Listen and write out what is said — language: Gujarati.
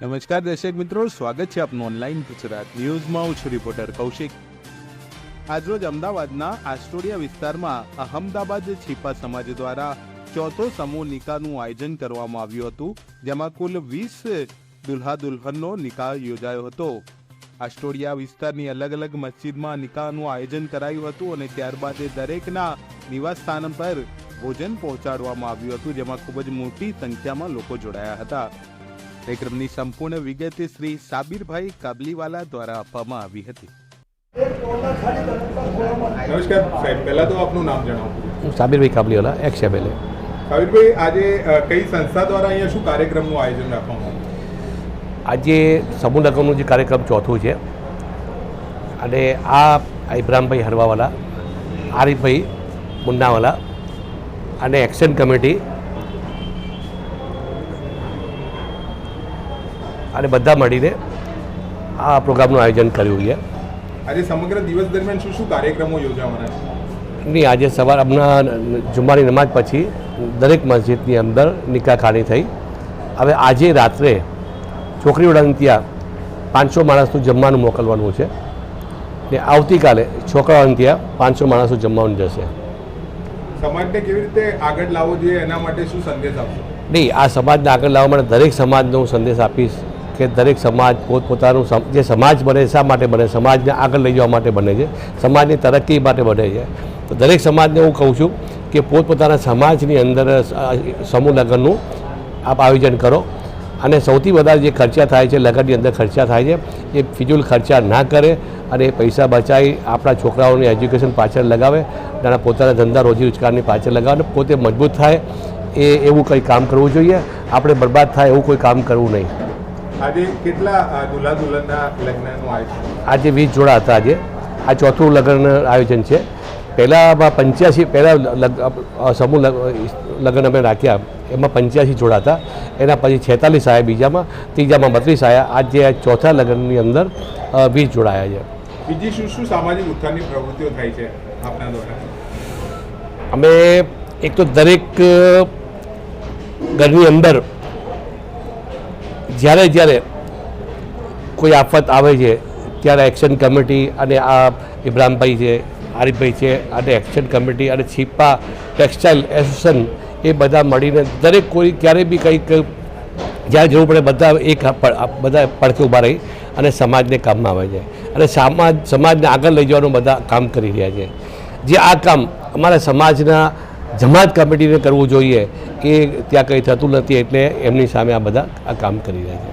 નમસ્કાર દર્શક મિત્રો, સ્વાગત છે આપનું ઓનલાઈન ગુજરાત ન્યૂઝમાં. હું છું રિપોર્ટર કૌશિક. આજરોજ અમદાવાદના આસ્ટોડિયા વિસ્તારમાં અહમદાબાદ છીપા સમાજ દ્વારા ચોથો સમૂહ નિકાહનું આયોજન કરવામાં આવ્યું હતું, જેમાં કુલ વીસ દુલ્હા દુલ્હનનો નિકાહ યોજાયો હતો. આસ્ટોડિયા વિસ્તારની અલગ અલગ મસ્જિદમાં નિકાહનું આયોજન કરાયું હતું અને ત્યારબાદ દરેકના નિવાસ સ્થાન પર ભોજન પહોંચાડવામાં આવ્યું હતું, જેમાં ખૂબ જ મોટી સંખ્યામાં લોકો જોડાયા હતા. કાર્યક્રમની સંપૂર્ણ વિગત શ્રી સાબિરભાઈ કાબલીવાલા દ્વારા આપવામાં આવી હતી. નમસ્કાર સાહેબ. પહેલા તો આપનું નામ જણાવો. હું સાબિરભાઈ કાબલીવાલા એક્સ એમએલએ સાબિરભાઈ આજે કઈ સંસ્થા દ્વારા અહીંયા શું કાર્યક્રમનું આયોજન રાખવામાં આવ્યું? આજે સમૂહ લગ્નનું જે કાર્યક્રમ ચોથું છે અને આ ઇબ્રામભાઈ હરવાવાલા આરિફભાઈ મુન્નાવાલા અને એક્શન કમિટી અને બધા મળીને આ પ્રોગ્રામનું આયોજન કર્યું છે. આજે સમગ્ર દિવસ દરમિયાન શું શું કાર્યક્રમો યોજાવાના છે? ની આજે સવાર હમણાં જુમ્માની નમાજ પછી દરેક મસ્જિદની અંદર નિકાહખાની થઈ. હવે આજે રાત્રે છોકરીઓડાને ત્યાં પાંચસો માણસનું જમવાનું મોકલવાનું છે. ને આવતીકાલે છોકરાઓને ત્યાં પાંચસો માણસનું જમવાનું જશે. સમાજને કેવી રીતે આગળ લાવવો જોઈએ એના માટે શું સંદેશ આપશો? નહીં આ સમાજને આગળ લાવવા માટે દરેક સમાજનો હું સંદેશ આપીશ. કે દરેક સમાજ પોતપોતાનું જે સમાજ બને શા માટે બને? સમાજને આગળ લઈ જવા માટે બને છે. સમાજની તરક્કી માટે બને છે. તો દરેક સમાજને હું કહું છું કે પોતપોતાના સમાજની અંદર સમૂહ લગ્નનું આપ આયોજન કરો. અને સૌથી વધારે જે ખર્ચા થાય છે, લગ્નની અંદર ખર્ચા થાય છે, એ ફિજુલ ખર્ચા ના કરે અને એ પૈસા બચાવી આપણા છોકરાઓની એજ્યુકેશન પાછળ લગાવે અને પોતાના ધંધા રોજી રોજગારની પાછળ લગાવે પોતે મજબૂત થાય એ, એવું કંઈ કામ કરવું જોઈએ. આપણે બરબાદ થાય એવું કોઈ કામ કરવું નહીં. આજે કેટલા દુલ્હા દુલ્હનના લગ્નનું આયોજન? આજે વીસ જોડા હતા આજે. આ ચોથું લગ્ન આયોજન છે. પહેલાંમાં પંચ્યાસી પહેલાં સમૂહ લગ્ન અમે રાખ્યા. એમાં પંચ્યાસી જોડા હતા. એના પછી છેતાલીસ આવ્યા બીજામાં ત્રીજામાં બત્રીસ આવ્યા આજે આ ચોથા લગ્નની અંદર વીસ જોડાયા છે. બીજી શું શું સામાજિક ઉત્થાનની પ્રવૃત્તિઓ થાય છે આપના દ્વારા? અમે એક તો દરેક ઘરની અંદર જ્યારે જ્યારે કોઈ આફત આવે છે, ત્યારે એક્શન કમિટી અને આ ઇબ્રામભાઈ છે આરિફભાઈ છે, અને એક્શન કમિટી અને છીપા ટેક્સટાઇલ એસોસિએશન એ બધા મળીને દરેક કોઈ ક્યારે બી કંઈક જ્યારે જરૂર પડે બધા એક બધા પડખે ઊભા રહી અને સમાજને કામમાં આવે છે. અને સમાજ, સમાજને આગળ લઈ જવાનું બધા કામ કરી રહ્યા છે. જે આ કામ અમારા સમાજના જમાત કમિટીને કરવું જોઈએ એ ત્યાં કંઈ થતું નથી એટલે એમની સામે આ બધા આ કામ કરી રહ્યા છે.